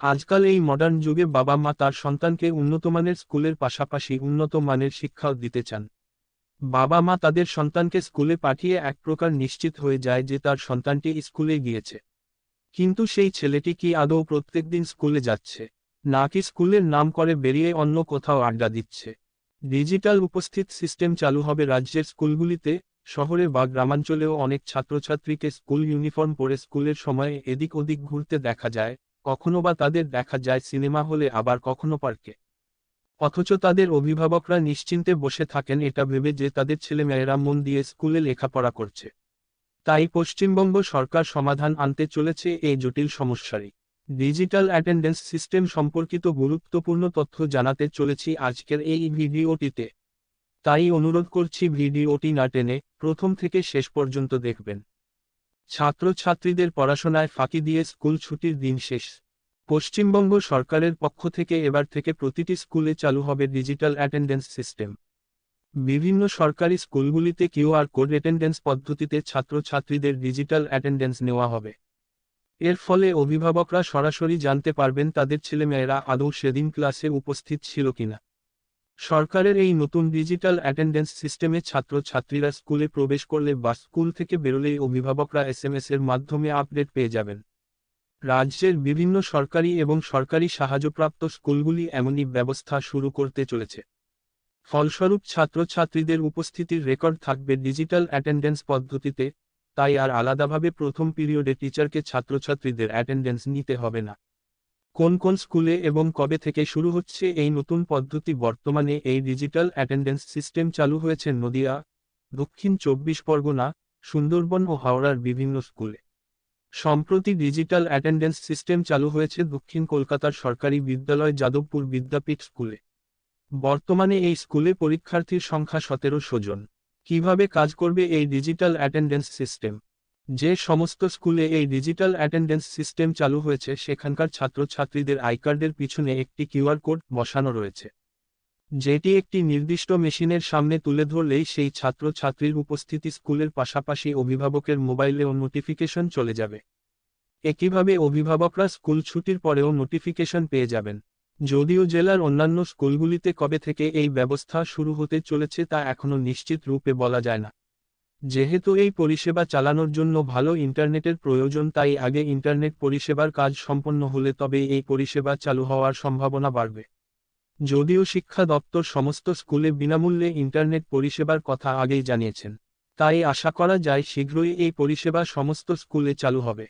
আজকাল এই মডার্ন যুগে বাবা মা তার সন্তানকে উন্নতমানের স্কুলের পাশাপাশি উন্নত মানের শিক্ষাও দিতে চান। বাবা মা তাদের সন্তানকে স্কুলে পাঠিয়ে এক প্রকার নিশ্চিত হয়ে যায় যে তার সন্তানটি স্কুলে গিয়েছে। কিন্তু সেই ছেলেটি কি আদৌ প্রত্যেকদিন স্কুলে যাচ্ছে, নাকি স্কুলের নাম করে বেরিয়ে অন্য কোথাও আড্ডা দিচ্ছে? ডিজিটাল উপস্থিত সিস্টেম চালু হবে রাজ্যের স্কুলগুলিতে, শহরে বা গ্রামাঞ্চলেও অনেক ছাত্রছাত্রীকে স্কুল ইউনিফর্ম পরে স্কুলের সময়ে এদিক ওদিক ঘুরতে দেখা যায় কখনো বা তাদের দেখা যায় সিনেমা হলে আবার কখনো পার্কে। অথচ তাদের অভিভাবকরা নিশ্চিন্তে বসে থাকেন এটা ভেবে যে তাদের ছেলেমেয়েরা মন দিয়ে স্কুলে লেখাপড়া করছে। তাই পশ্চিমবঙ্গ সরকার সমাধান আনতে চলেছে এই জটিল সমস্যারই। ডিজিটাল অ্যাটেন্ডেন্স সিস্টেম সম্পর্কিত গুরুত্বপূর্ণ তথ্য জানাতে চলেছি আজকের এই ভিডিওটিতে। তাই অনুরোধ করছি ভিডিওটি না টেনে প্রথম থেকে শেষ পর্যন্ত দেখবেন। ছাত্রছাত্রীদের পড়াশোনায় ফাঁকি দিয়ে স্কুল ছুটির দিন শেষ। পশ্চিমবঙ্গ সরকারের পক্ষ থেকে এবার থেকে প্রতিটি স্কুলে চালু হবে ডিজিটাল অ্যাটেন্ডেন্স সিস্টেম। বিভিন্ন সরকারি স্কুলগুলিতে কিউআর কোড অ্যাটেন্ডেন্স পদ্ধতিতে ছাত্রছাত্রীদের ডিজিটাল অ্যাটেন্ডেন্স নেওয়া হবে। এর ফলে অভিভাবকরা সরাসরি জানতে পারবেন তাদের ছেলেমেয়েরা আদৌ সেদিন ক্লাসে উপস্থিত ছিল কিনা। সরকারের এই নতুন ডিজিটাল অ্যাটেন্ডেন্স সিস্টেমে ছাত্রছাত্রীরা স্কুলে প্রবেশ করলে বা স্কুল থেকে বেরোলেই অভিভাবকরা এসএমএস এর মাধ্যমে আপডেট পেয়ে যাবেন। রাজ্যের বিভিন্ন সরকারি এবং সরকারি সাহায্যপ্রাপ্ত স্কুলগুলি এমনই ব্যবস্থা শুরু করতে চলেছে। ফলস্বরূপ ছাত্রছাত্রীদের উপস্থিতির রেকর্ড থাকবে ডিজিটাল অ্যাটেন্ডেন্স পদ্ধতিতে, তাই আর আলাদাভাবে প্রথম পিরিয়ডে টিচারকে ছাত্রছাত্রীদের অ্যাটেন্ডেন্স নিতে হবে না। কোন কোন স্কুলে এবং কবে থেকে শুরু হচ্ছে এই নতুন পদ্ধতি বর্তমানে এই ডিজিটাল অ্যাটেন্ডেন্স সিস্টেম চালু হয়েছে নদিয়া, দক্ষিণ চব্বিশ পরগনা, সুন্দরবন ও হাওড়ার বিভিন্ন স্কুলে। সম্প্রতি ডিজিটাল অ্যাটেন্ডেন্স সিস্টেম চালু হয়েছে দক্ষিণ কলকাতার সরকারি বিদ্যালয় যাদবপুর বিদ্যাপীঠ স্কুলে। বর্তমানে এই স্কুলে পরীক্ষার্থীর সংখ্যা সতেরোশো জন। কীভাবে কাজ করবে এই ডিজিটাল অ্যাটেন্ডেন্স সিস্টেম? যে সমস্ত স্কুলে এই ডিজিটাল অ্যাটেন্ডেন্স সিস্টেম চালু হয়েছে, সেখানকার ছাত্রছাত্রীদের আই কার্ডের পিছনে একটি কিউআর কোড বসানো রয়েছে। যেটি একটি নির্দিষ্ট মেশিনের সামনে তুলে ধরলেই সেই ছাত্রছাত্রীর উপস্থিতি স্কুলের পাশাপাশি অভিভাবকের মোবাইলেও নোটিফিকেশন চলে যাবে। একইভাবে অভিভাবকরা স্কুল ছুটির পরেও নোটিফিকেশন পেয়ে যাবেন। যদিও জেলার অন্যান্য স্কুলগুলিতে কবে থেকে এই ব্যবস্থা শুরু হতে চলেছে তা এখনও নিশ্চিত রূপে বলা যায় না। যেহেতু এই পরিষেবা চালানোর জন্য ভালো ইন্টারনেটের প্রয়োজন, তাই আগে ইন্টারনেট পরিষেবার কাজ সম্পন্ন হলে তবে এই পরিষেবা চালু হওয়ার সম্ভাবনা বাড়বে। যদিও শিক্ষা দপ্তর সমস্ত স্কুলে বিনামূল্যে ইন্টারনেট পরিষেবার কথা আগেই জানিয়েছেন, তাই আশা করা যায় শীঘ্রই এই পরিষেবা সমস্ত স্কুলে চালু হবে।